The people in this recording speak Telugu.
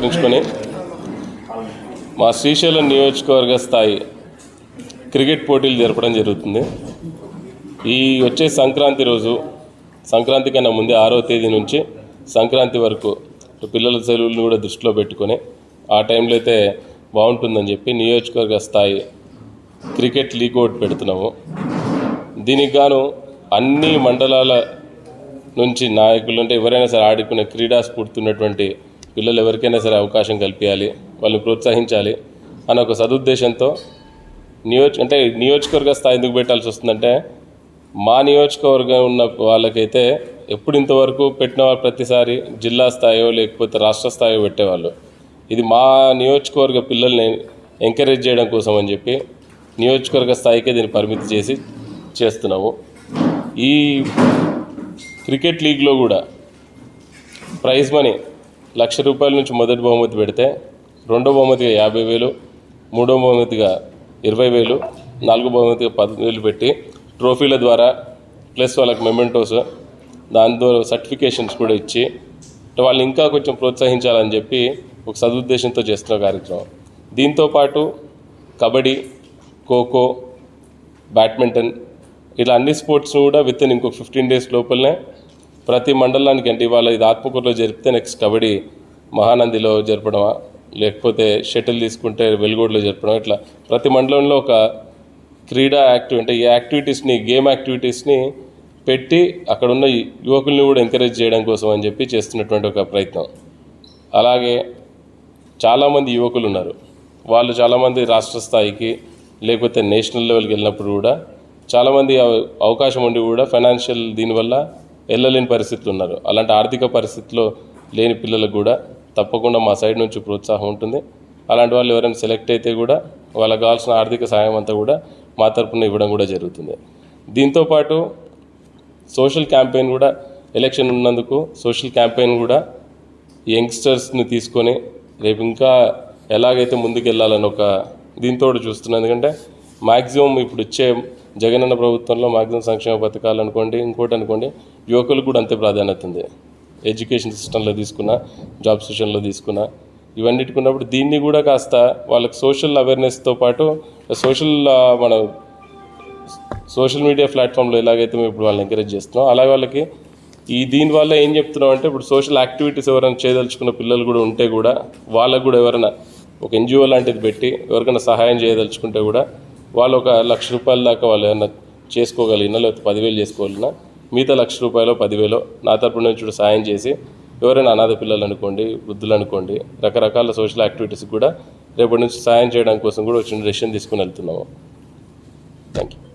పురస్కరించుకొని మా శ్రీశైలం నియోజకవర్గ స్థాయి క్రికెట్ పోటీలు జరపడం జరుగుతుంది. ఈ వచ్చే సంక్రాంతి రోజు సంక్రాంతి కన్నా ముందే ఆరో తేదీ నుంచి సంక్రాంతి వరకు పిల్లల సెలవులను కూడా దృష్టిలో పెట్టుకొని ఆ టైంలో అయితే బాగుంటుందని చెప్పి నియోజకవర్గ స్థాయి క్రికెట్ లీగ్ ఒకటి పెడుతున్నాము. దీనికి గాను అన్ని మండలాల నుంచి నాయకులు అంటే ఎవరైనా సరే ఆడుకునే క్రీడా స్ఫూర్తి ఉన్నటువంటి పిల్లలు ఎవరికైనా సరే అవకాశం కల్పించాలి వాళ్ళని ప్రోత్సహించాలి అని ఒక సదుద్దేశంతో నియోజ అంటే నియోజకవర్గ స్థాయి ఎందుకు పెట్టాల్సి వస్తుందంటే మా నియోజకవర్గం ఉన్న వాళ్ళకైతే ఎప్పుడు ఇంతవరకు పెట్టిన వాళ్ళు ప్రతిసారి జిల్లా స్థాయో లేకపోతే రాష్ట్ర స్థాయో పెట్టేవాళ్ళు. ఇది మా నియోజకవర్గ పిల్లల్ని ఎంకరేజ్ చేయడం కోసం అని చెప్పి నియోజకవర్గ స్థాయికే దీన్ని పరిమితి చేసి చేస్తున్నాము. ఈ క్రికెట్ లీగ్లో కూడా ప్రైజ్ మనీ లక్ష రూపాయల నుంచి మొదటి బహుమతి పెడితే రెండో బహుమతిగా యాభై వేలు మూడో బహుమతిగా ఇరవై వేలు నాలుగో బహుమతిగా పదివేలు పెట్టి ట్రోఫీల ద్వారా ప్లస్ వాళ్ళకి మెమెంటోస్ దాని ద్వారా సర్టిఫికేషన్స్ కూడా ఇచ్చి వాళ్ళని ఇంకా కొంచెం ప్రోత్సహించాలని చెప్పి ఒక సదుద్దేశంతో చేస్తున్న కార్యక్రమం. దీంతోపాటు కబడ్డీ ఖోఖో బ్యాడ్మింటన్ ఇలా అన్ని స్పోర్ట్స్ కూడా విత్ ఇన్ ఇంకొక ఫిఫ్టీన్ డేస్ లోపలనే ప్రతి మండలానికి అంటే ఇవాళ ఇది ఆత్మకూరులో జరిపితే నెక్స్ట్ కబడ్డీ మహానందిలో జరపడమా? లేకపోతే షటిల్ తీసుకుంటే వెలుగోడులో జరపడం ఇట్లా ప్రతి మండలంలో ఒక క్రీడా యాక్టివ్ అంటే ఈ యాక్టివిటీస్ని గేమ్ యాక్టివిటీస్ని పెట్టి అక్కడ ఉన్న యువకుల్ని కూడా ఎంకరేజ్ చేయడం కోసం అని చెప్పి చేస్తున్నటువంటి ఒక ప్రయత్నం. అలాగే చాలామంది యువకులు ఉన్నారు. వాళ్ళు చాలామంది రాష్ట్ర స్థాయికి లేకపోతే నేషనల్ లెవెల్కి వెళ్ళినప్పుడు కూడా చాలామంది అవ- అవకాశం ఉండి కూడా ఫైనాన్షియల్ దీనివల్ల వెళ్ళలేని పరిస్థితులు ఉన్నారు. అలాంటి ఆర్థిక పరిస్థితిలో లేని పిల్లలకు కూడా తప్పకుండా మా సైడ్ నుంచి ప్రోత్సాహం ఉంటుంది. అలాంటి వాళ్ళు ఎవరైనా సెలెక్ట్ అయితే కూడా వాళ్ళకి కావాల్సిన ఆర్థిక సాయం అంతా కూడా మా తరఫున ఇవ్వడం కూడా జరుగుతుంది. దీంతోపాటు సోషల్ క్యాంపెయిన్ కూడా ఎలక్షన్ ఉన్నందుకు సోషల్ క్యాంపెయిన్ కూడా యంగ్స్టర్స్ని తీసుకొని రేపు ఇంకా ఎలాగైతే ముందుకెళ్ళాలని ఒక దీంతో చూస్తున్నాను ఎందుకంటే మ్యాక్సిమం ఇప్పుడు ఇచ్చే జగనన్న ప్రభుత్వంలో మ్యాక్సిమం సంక్షేమ పథకాలు అనుకోండి ఇంకోటి అనుకోండి యువకులకు కూడా అంతే ప్రాధాన్యత ఉంది. ఎడ్యుకేషన్ సిస్టంలో తీసుకున్న జాబ్ సెషన్లో తీసుకున్న ఇవన్నిటికి ఉన్నప్పుడు దీన్ని కూడా కాస్త వాళ్ళకి సోషల్ అవేర్నెస్తో పాటు సోషల్ మన సోషల్ మీడియా ప్లాట్ఫామ్లో ఎలాగైతే మేము ఇప్పుడు వాళ్ళని ఎంకరేజ్ చేస్తున్నాం అలాగే వాళ్ళకి ఈ దీనివల్ల ఏం చెప్తున్నాం అంటే ఇప్పుడు సోషల్ యాక్టివిటీస్ ఎవరైనా చేయదలుచుకున్న పిల్లలు కూడా ఉంటే కూడా వాళ్ళకు కూడా ఎవరైనా ఒక ఎన్జిఓ లాంటిది పెట్టి ఎవరికైనా సహాయం చేయదలుచుకుంటే కూడా వాళ్ళు ఒక లక్ష రూపాయల దాకా వాళ్ళు ఏమైనా చేసుకోగలిగినా లేకపోతే పదివేలు చేసుకోగలిగినా మిగతా లక్ష రూపాయలు పదివేలు నా తరపు నుంచి కూడా సాయం చేసి ఎవరైనా అనాథ పిల్లలు అనుకోండి వృద్ధులు అనుకోండి రకరకాల సోషల్ యాక్టివిటీస్ కూడా రేపటి నుంచి సాయం చేయడం కోసం కూడా వచ్చిన డెసిషన్ తీసుకుని వెళ్తున్నాము. Thank you